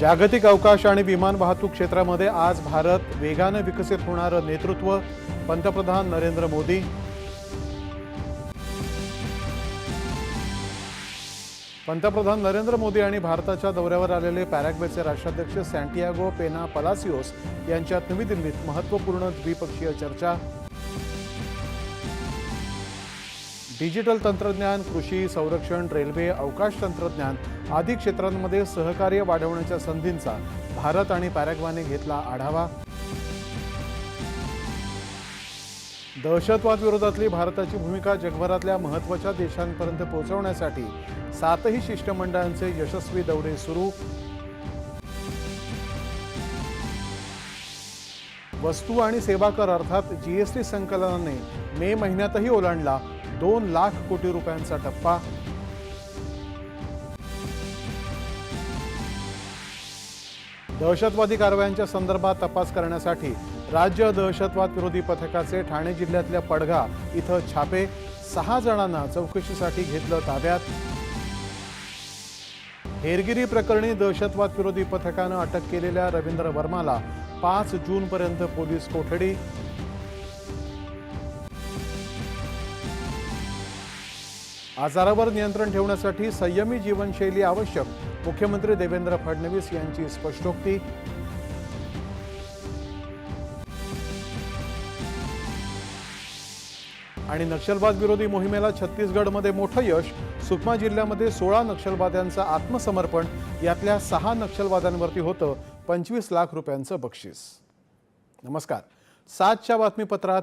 जागतिक अवकाश आणि विमान वाहतूक क्षेत्रामध्ये आज भारत वेगानं विकसित होणारं नेतृत्व पंतप्रधान नरेंद्र मोदी. पंतप्रधान नरेंद्र मोदी आणि भारताच्या दौऱ्यावर आलेले पॅराग्वेचे राष्ट्राध्यक्ष सँटियागो पेना पलासिओस यांच्यात नवी दिल्लीत महत्त्वपूर्ण द्विपक्षीय चर्चा डिजिटल तंत्रज्ञान कृषी संरक्षण रेल्वे अवकाश तंत्रज्ञान आदी क्षेत्रांमध्ये सहकार्य वाढवण्याच्या संधींचा भारत आणि पॅराग्वाने घेतला आढावा. दहशतवाद विरोधातली भारताची भूमिका जगभरातल्या महत्त्वाच्या देशांपर्यंत पोहोचवण्यासाठी सातही शिष्टमंडळांचे यशस्वी दौरे सुरू. वस्तू आणि सेवा कर अर्थात जीएसटी संकलनाने मे महिन्यातही ओलांडला दोन लाख कोटी रुपयांचा टप्पा. दहशतवादी कारवायांच्या संदर्भात तपास करण्यासाठी राज्य दहशतवाद विरोधी पथकाचे ठाणे जिल्ह्यातल्या पडघा इथं छापे. सहा जणांना चौकशीसाठी घेतलं ताब्यात. हेरगिरी प्रकरणी दहशतवाद विरोधी पथकानं अटक केलेल्या रवींद्र वर्माला पाच जूनपर्यंत पोलीस कोठडी. आजारावर नियंत्रण ठेवण्यासाठी संयमी जीवनशैली आवश्यक. मुख्यमंत्री देवेंद्र फडणवीस यांची स्पष्टोक्ती. आणि नक्षलवाद विरोधी मोहिमेला छत्तीसगडमध्ये मोठं यश. सुकमा जिल्ह्यामध्ये सोळा नक्षलवाद्यांचं आत्मसमर्पण. यातल्या सहा नक्षलवाद्यांवरती होतं पंचवीस लाख रुपयांचं बक्षीस. नमस्कार. सातच्या बातमीपत्रात